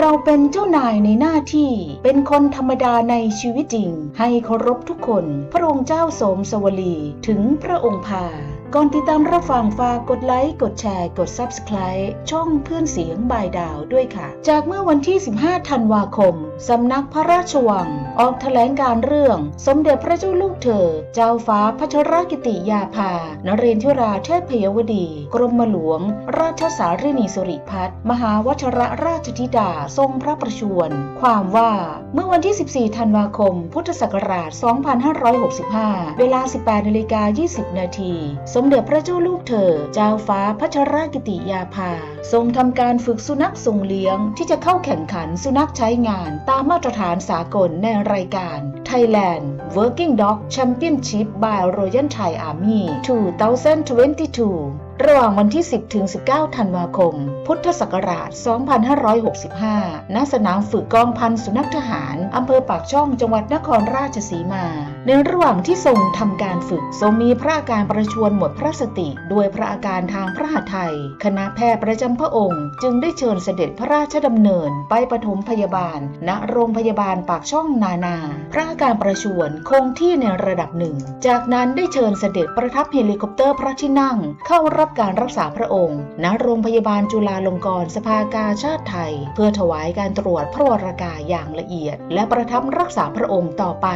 เราเป็นเจ้านายในหน้าที่ เป็นคนธรรมดาในชีวิตจริง ให้เคารพทุกคน พระองค์เจ้าโสมสวลีถึงพระองค์พา ก่อนติดตามรับฟังฝากกดไลค์ กดแชร์ กด Subscribe ช่องเพื่อนเสียงบายดาวด้วยค่ะ จากเมื่อวันที่ 15 ธันวาคม สำนักพระราชวัง ออกแถลงการเรื่อง สมเด็จพระเจ้าลูกเธอ เจ้าฟ้าพัชรกิติยาภา นเรนทิราเทพพยวดี กรมหลวง ราชสารินีสุริพัฒน์มหาวชรราชธิดาทรงพระประชวร ความว่าเมื่อวันที่ 14 ธันวาคม พุทธศักราช 2565 เวลา 18นาฬิกา20 นาทีสมเด็จพระเจ้าลูกเธอ เจ้าฟ้าพัชรกิติยาภา ทรงทำการฝึกสุนัขทรงเลี้ยง ที่จะเข้าแข่งขันสุนัขใช้งาน ตามมาตรฐานสากลในรายการ Thailand Working Dog Championship by Royal Thai Army 2022 ระหว่างวันที่ 10 ถึง 19 ธันวาคม พุทธศักราช 2565 ณ สนามฝึกกองพันสุนัขทหาร อำเภอปากช่อง จังหวัดนครราชสีมา ในระหว่างที่ทรงทำการฝึก ทรงมีพระอาการประชวรหมดพระสติ ด้วยพระอาการทางพระหัตถ์ไทย คณะแพทย์ประจำพระองค์ จึงได้เชิญเสด็จพระราชดำเนิน ไปปฐมพยาบาล ณ โรงพยาบาลปากช่องนานา พระอาการประชวรคงที่ในระดับหนึ่ง จากนั้นได้เชิญเสด็จประทับเฮลิคอปเตอร์พระที่นั่ง เข้ารับการรักษาพระองค์ณโรงพยาบาลจุฬาลงกรณ์สภากาชาติไทย เพื่อถวายการตรวจพระวรากายอย่างละเอียด และประทับรักษาพระองค์ต่อไป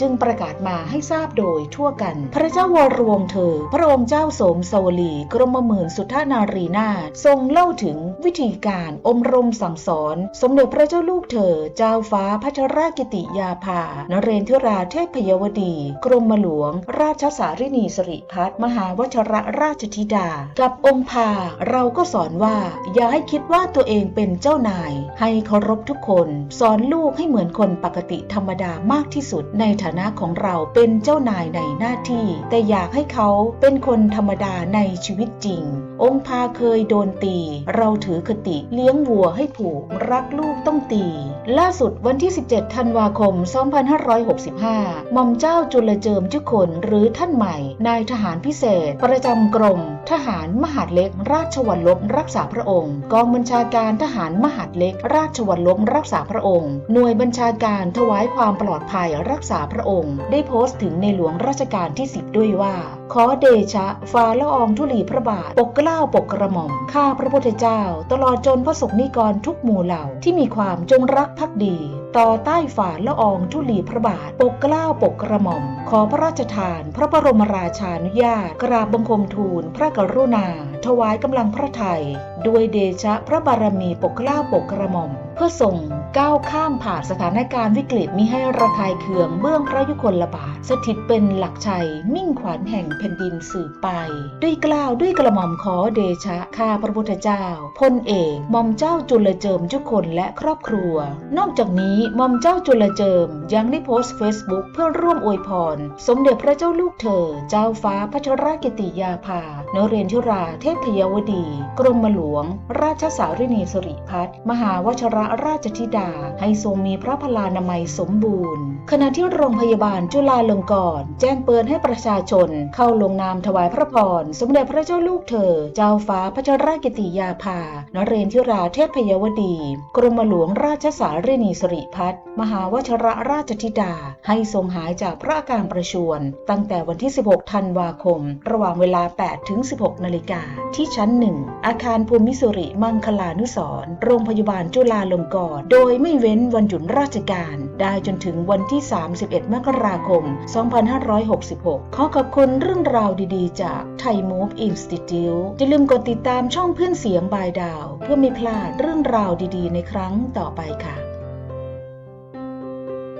จึงประกาศมาให้ทราบโดยทั่วกัน พระเจ้าวรวงเธอ พระองค์เจ้าสมสวลีกรมหมื่นสุทธานารีนาทรงเล่าถึงวิธีการอมรมสั่งสอน สมเด็จพระเจ้าลูกเธอ เจ้าฟ้าพัชรากิติยาภานเรนทิราเทพยวดี กรมหลวง ราชสารินีสริพัฒน์มหาวชรราชธิดากับองค์พาเราก็สอนว่า อย่าให้คิดว่าตัวเองเป็นเจ้านาย ให้เคารพทุกคน สอนลูกให้เหมือนคนปกติธรรมดามากที่สุด ในฐานะของเราเป็นเจ้านายในหน้าที่ แต่อยากให้เขาเป็นคนธรรมดาในชีวิตจริง องค์พาเคยโดนตี เราถือคติเลี้ยงวัวให้ผูกรักลูกต้องตี ล่าสุดวันที่ 17 ธันวาคม 2565 หม่อมเจ้าจุลเจิมจุคนหรือท่านใหม่ นายทหารพิเศษ ประจำกรมทหารารมหาดเล็ก ราชวัลลบรักษาพระองค์ กองบัญชาการทหารมหาดเล็ก ราชวัลลบรักษาพระองค์ หน่วยบัญชาการถวายความปลอดภัยรักษาพระองค์ ได้โพสต์ถึงในหลวงรัชกาลที่ 10 ด้วยว่า ขอเดชะฟ้าละอองธุลีพระบาท ปกเกล้าปกกระหม่อม ข้าพระพุทธเจ้า ตลอดจนพระสงฆ์นิกรทุกหมู่เหล่าที่มีความจงรักภักดีต่อใต้ฝ่าละอองธุลีพระบาท ปกเกล้าปกกระหม่อม ขอพระราชทาน พระบรมราชานุญาต กราบบังคมทูล พระกรุณา ถวายกำลังพระไทย ด้วยเดชะพระบารมีปกเกล้าปกกระหม่อม พื่อส่งก้าวข้ามผ่านสถานการณ์วิกฤตมิให้ระคายเคืองเบื้องพระยุคลบาทสถิตเป็นหลักชัยมิ่งขวัญแห่งแผ่นดินสืบไป ด้วยกล้าวด้วยกระหม่อมขอเดชะข้าพระพุทธเจ้าพลเอกหม่อมเจ้าจุลเจิมทุกคนและครอบครัว นอกจากนี้หม่อมเจ้าจุลเจิมยังได้โพสต์เฟซบุ๊กเพื่อร่วมอวยพร สมเด็จพระเจ้าลูกเธอ เจ้าฟ้าพัชรกิติยาภานเรนทิราเทพยวดี กรมหลวง ราชสารินีสริพัฒน์มหาวชระราชธิดา ให้ทรงมีพระพลานามัยสมบูรณ์ ขณะที่โรงพยาบาลจุฬาลงกรณ์แจ้งเปิดให้ประชาชน เข้าลงนามถวายพระพร สมเด็จพระเจ้าลูกเธอ เจ้าฟ้าพัชรกิติยาภานเรนทิราเทพยวดี กรมหลวงราชสารินีสริพัฒน์มหาวชรราชธิดา ให้ทรงหายจากพระอาการประชวร ตั้งแต่วันที่ 16 ธันวาคม ระหว่างเวลา 8 ถึง 16 นาฬิกาที่ชั้นหนึ่งอาคารภูมิสุริมังคลานุสรโรงพยาบาลจุฬาลงกรณ์โดยไม่เว้นวันหยุดราชการ ได้จนถึงวันที่ 31 มกราคม 2566 ขอขอบคุณเรื่องราวดีๆ จากไทยมูฟอินสติทิวอย่าลืมกดติดตามช่องเพื่อนเสียงบายดาว เพื่อไม่พลาดเรื่องราวดีๆ ในครั้งต่อไปค่ะ